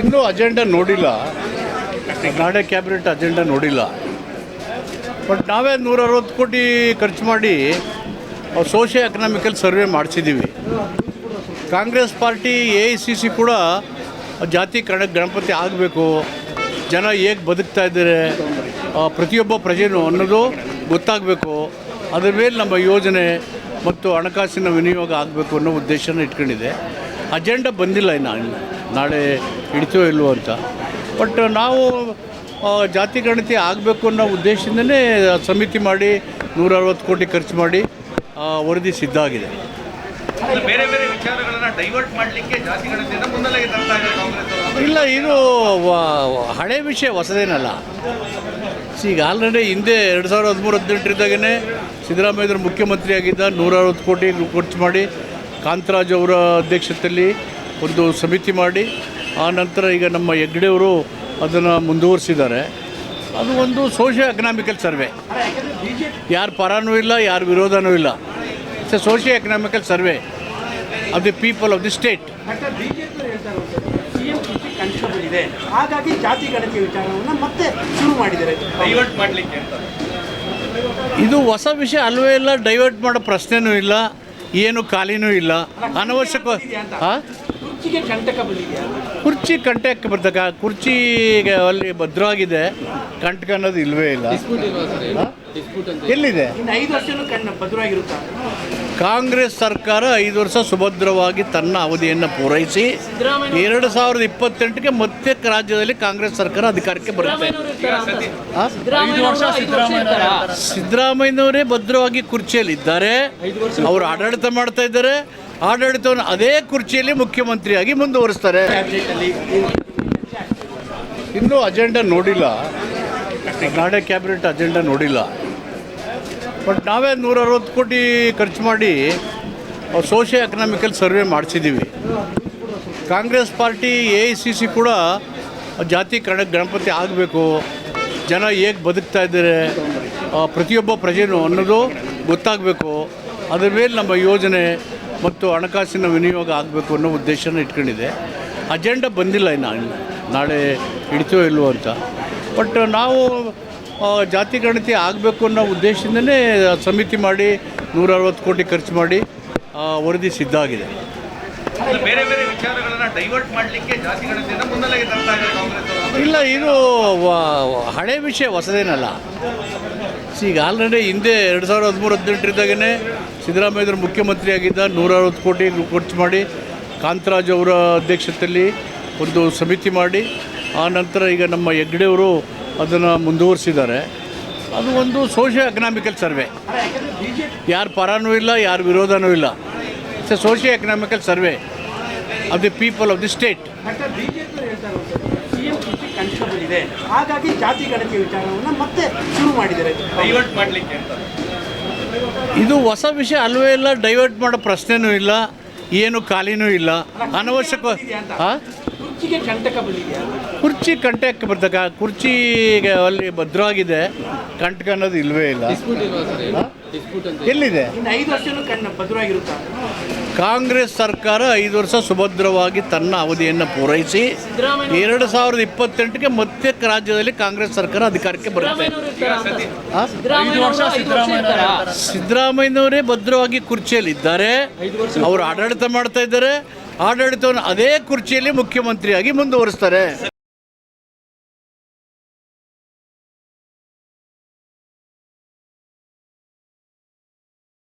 ಇನ್ನೂ ಅಜೆಂಡಾ ನೋಡಿಲ್ಲ. ನಾಳೆ ಕ್ಯಾಬಿನೆಟ್ ಅಜೆಂಡಾ ನೋಡಿಲ್ಲ. ಬಟ್ ನಾವೇ ನೂರ ಅರವತ್ತು ಕೋಟಿ ಖರ್ಚು ಮಾಡಿ socio economical survey ಮಾಡಿಸಿದ್ದೀವಿ Congress party A I C C ಕೂಡ ಜಾತಿ ಕಣ ಗಣಪತಿ ಆಗಬೇಕು. ಜನ ಹೇಗೆ ಬದುಕ್ತಾ ಇದ್ದಾರೆ ಪ್ರತಿಯೊಬ್ಬ ಪ್ರಜೆನೂ ಅನ್ನೋದು ಗೊತ್ತಾಗಬೇಕು. ಅದರ ಮೇಲೆ ನಮ್ಮ ಯೋಜನೆ ಮತ್ತು ಹಣಕಾಸಿನ ವಿನಿಯೋಗ ಆಗಬೇಕು ಅನ್ನೋ ಉದ್ದೇಶನ ಇಟ್ಕೊಂಡಿದೆ. ಅಜೆಂಡಾ ಬಂದಿಲ್ಲ ಇನ್ನು. ನಾಳೆ ಹಿಡಿತೋ ಇಲ್ವೋ ಅಂತ ಬಟ್ ನಾವು ಜಾತಿ ಗಣತಿ ಆಗಬೇಕು ಅನ್ನೋ ಉದ್ದೇಶದಿಂದನೇ ಸಮಿತಿ ಮಾಡಿ ನೂರ ಅರವತ್ತು ಕೋಟಿ ಖರ್ಚು ಮಾಡಿ ವರದಿ ಸಿದ್ಧ ಆಗಿದೆ ಬೇರೆ ಬೇರೆ ವಿಚಾರಗಳನ್ನ ಡೈವರ್ಟ್ ಮಾಡಲಿಕ್ಕೆ ಜಾತಿ ಗಣತಿಯನ್ನ ಮುನ್ನೆಲೆಗೆ ತರ್ತಾ ಇದೆ ಕಾಂಗ್ರೆಸ್ ಅವರು. ಇಲ್ಲ ಇದು ಹಳೆ ವಿಷಯ ಹೊಸದೇನಲ್ಲ ಈಗ ಆಲ್ರೆಡಿ ಹಿಂದೆ ಎರಡು ಸಾವಿರದ ಹದಿಮೂರು ಹದಿನೆಂಟರಿದ್ದಾಗೇ ಸಿದ್ದರಾಮಯ್ಯ ಮುಖ್ಯಮಂತ್ರಿ ಆಗಿದ್ದ ನೂರ ಅರವತ್ತು ಕೋಟಿ ಖರ್ಚು ಮಾಡಿ ಕಾಂತರಾಜ್ ಅವರ ಅಧ್ಯಕ್ಷತೆಯಲ್ಲಿ ಒಂದು ಸಮಿತಿ ಮಾಡಿ ಆ ನಂತರ ಈಗ ನಮ್ಮ ಹೆಗ್ಡೆಯವರು ಅದನ್ನು ಮುಂದುವರಿಸಿದ್ದಾರೆ. ಅದು ಒಂದು ಸೋಷಿಯೋ ಎಕನಾಮಿಕಲ್ ಸರ್ವೆ. ಯಾರು ಪರಾನೂ ಇಲ್ಲ ಯಾರು ವಿರೋಧನೂ ಇಲ್ಲ. It's a socio economical survey of the people of the state doctor BJP ಹೇಳ್ತಾ ಇರೋದು ಸಿಎಂ ಕುರ್ಚಿ ಕಾನ್ಸ್ಟೇಬಲ್ ಇದೆ. ಹಾಗಾಗಿ ಜಾತಿ ಗಣತಿ ವಿಚಾರವನ್ನು ಮತ್ತೆ ಶುರು ಮಾಡಿದ್ದಾರೆ. ಡೈವರ್ಟ್ ಮಾಡಲಿಕ್ಕೆ ಅಂತ. ಇದು ಹೊಸ ವಿಷಯ ಅಲ್ಲವೇ ಇಲ್ಲ ಡೈವರ್ಟ್ ಮಾಡೋ ಪ್ರಶ್ನೆನೂ ಇಲ್ಲ. ಏನು ಖಾಲಿನೂ ಇಲ್ಲ. ಅನವಶ್ಯಕ ಕುರ್ಚಿ ಕಂಟಕ್ಕೆ ಬರ್ತಕ್ಕ ಕುರ್ಚಿಗೆ ಅಲ್ಲಿ ಭದ್ರವಾಗಿದೆ. ಕಂಟಕ ಅನ್ನೋದು ಇಲ್ವೇ ಇಲ್ಲ? ಎಲ್ಲಿದೆ? ಕಾಂಗ್ರೆಸ್ ಸರ್ಕಾರ ಐದು ವರ್ಷ ಸುಭದ್ರವಾಗಿ ತನ್ನ ಅವಧಿಯನ್ನು ಪೂರೈಸಿ ಎರಡು ಸಾವಿರದ ಇಪ್ಪತ್ತೆಂಟಕ್ಕೆ ಮತ್ತೆ ರಾಜ್ಯದಲ್ಲಿ ಕಾಂಗ್ರೆಸ್ ಸರ್ಕಾರ ಅಧಿಕಾರಕ್ಕೆ ಬರುತ್ತೆ? ಸಿದ್ದರಾಮಯ್ಯನವರೇ ಭದ್ರವಾಗಿ ಕುರ್ಚಿಯಲ್ಲಿ ಇದ್ದಾರೆ. ಅವರು ಆಡಳಿತ ಮಾಡ್ತಾ ಇದ್ದಾರೆ. ಆಡಳಿತವನ್ನು ಅದೇ ಕುರ್ಚಿಯಲ್ಲಿ ಮುಖ್ಯಮಂತ್ರಿಯಾಗಿ ಮುಂದುವರಿಸ್ತಾರೆ. ಇನ್ನೂ ಅಜೆಂಡಾ ನೋಡಿಲ್ಲ. ನಾಳೆ ಕ್ಯಾಬಿನೆಟ್ ಅಜೆಂಡಾ ನೋಡಿಲ್ಲ. ಬಟ್ ನಾವೇ ನೂರ ಅರವತ್ತು ಕೋಟಿ ಖರ್ಚು ಮಾಡಿ socio economical survey ಮಾಡಿಸಿದ್ದೀವಿ. Congress party, A I C C ಕೂಡ ಜಾತಿ ಗಣಪತಿ ಆಗಬೇಕು. ಜನ ಹೇಗೆ ಬದುಕ್ತಾ ಇದ್ದಾರೆ ಪ್ರತಿಯೊಬ್ಬ ಪ್ರಜೆನೂ ಅನ್ನೋದು ಗೊತ್ತಾಗಬೇಕು. ಅದ್ರ ಮೇಲೆ ನಮ್ಮ ಯೋಜನೆ ಮತ್ತು ಹಣಕಾಸಿನ ವಿನಿಯೋಗ ಆಗಬೇಕು ಅನ್ನೋ ಉದ್ದೇಶನ ಇಟ್ಕೊಂಡಿದೆ. ಅಜೆಂಡಾ ಬಂದಿಲ್ಲ ಇನ್ನು. ನಾಳೆ ಹಿಡಿತೋ ಇಲ್ವೋ ಅಂತ. ಬಟ್ ನಾವು ಜಾತಿ ಗಣತಿ ಆಗಬೇಕು ಅನ್ನೋ ಉದ್ದೇಶದಿಂದನೇ ಸಮಿತಿ ಮಾಡಿ ನೂರ ಅರವತ್ತು ಕೋಟಿ ಖರ್ಚು ಮಾಡಿ ವರದಿ ಸಿದ್ಧ ಆಗಿದೆ ಬೇರೆ ಬೇರೆ ವಿಚಾರಗಳನ್ನ ಡೈವರ್ಟ್ ಮಾಡಲಿಕ್ಕೆ ಜಾತಿ ಗಣತಿಯನ್ನ ಮುನ್ನೆಲೆಗೆ. ಇಲ್ಲ ಇದು ಹಳೆ ವಿಷಯ ಹೊಸದೇನಲ್ಲ ಈಗ ಆಲ್ರೆಡಿ ಹಿಂದೆ ಎರಡು ಸಾವಿರದ ಹದಿಮೂರು ಹದಿನೆಂಟರಿದ್ದಾಗೇ ಸಿದ್ದರಾಮಯ್ಯವರು ಮುಖ್ಯಮಂತ್ರಿ ಆಗಿದ್ದ ನೂರ ಅರವತ್ತು ಕೋಟಿ ಖರ್ಚು ಮಾಡಿ ಕಾಂತರಾಜ್ ಅವರ ಅಧ್ಯಕ್ಷತೆಯಲ್ಲಿ ಒಂದು ಸಮಿತಿ ಮಾಡಿ ಆ ನಂತರ ಈಗ ನಮ್ಮ ಹೆಗ್ಡೆಯವರು ಅದನ್ನು ಮುಂದುವರಿಸಿದ್ದಾರೆ. ಅದು ಒಂದು ಸೋಷಿಯೋ ಎಕನಾಮಿಕಲ್ ಸರ್ವೆ. ಯಾರು ಪರನೂ ಇಲ್ಲ ಯಾರು ವಿರೋಧನೂ ಇಲ್ಲ. It's a socio economical survey of the people of the state doctor BJP ಹೇಳ್ತಾ ಇರೋದು ಸಿಎಂ ಕುರ್ಚಿ ಇದೆ ಹಾಗಾಗಿ ಜಾತಿ ಗಣತಿ ವಿಚಾರವನ್ನು ಮತ್ತೆ ಶುರು ಮಾಡಿದ್ದಾರೆ. ಡೈವರ್ಟ್ ಮಾಡಲಿಕ್ಕೆ ಅಂತ. ಇದು ಹೊಸ ವಿಷಯ ಅಲ್ವೇ ಇಲ್ಲ ಡೈವರ್ಟ್ ಮಾಡೋ ಪ್ರಶ್ನೆನೂ ಇಲ್ಲ ಏನು ಖಾಲಿನೂ ಇಲ್ಲ. ಅನವಶ್ಯಕ ಹಾಂ? ಕುರ್ಚಿಗೆ ಕಂಟಕ ಬಂದಿದೆಯಾ ಕುರ್ಚಿ ಕಂಟಕ್ಕೆ ಬರ್ತಕ್ಕ ಕುರ್ಚಿಗೆ ಅಲ್ಲಿ ಭದ್ರವಾಗಿದೆ ಕಂಟಕ ಅನ್ನೋದು ಇಲ್ವೇ ಇಲ್ಲ? ಎಲ್ಲಿದೆ? ಇನ್ನು ಐದು ವರ್ಷನೂ ಕಣ್ಣು ಭದ್ರವಾಗಿರುತ್ತಾ ಕಾಂಗ್ರೆಸ್ ಸರ್ಕಾರ ಐದು ವರ್ಷ ಸುಭದ್ರವಾಗಿ ತನ್ನ ಅವಧಿಯನ್ನು ಪೂರೈಸಿ ಎರಡು ಸಾವಿರದ ಇಪ್ಪತ್ತೆಂಟಕ್ಕೆ ಮತ್ತೆ ರಾಜ್ಯದಲ್ಲಿ ಕಾಂಗ್ರೆಸ್ ಸರ್ಕಾರ ಅಧಿಕಾರಕ್ಕೆ ಬರುತ್ತೆ? ಸಿದ್ದರಾಮಯ್ಯನವರೇ ಭದ್ರವಾಗಿ ಕುರ್ಚಿಯಲ್ಲಿ ಇದ್ದಾರೆ ಅವರು ಆಡಳಿತ ಮಾಡ್ತಾ ಇದ್ದಾರೆ. ಆಡಳಿತವನ್ನು ಅದೇ ಕುರ್ಚಿಯಲ್ಲಿ ಮುಖ್ಯಮಂತ್ರಿಯಾಗಿ ಮುಂದುವರಿಸ್ತಾರೆ.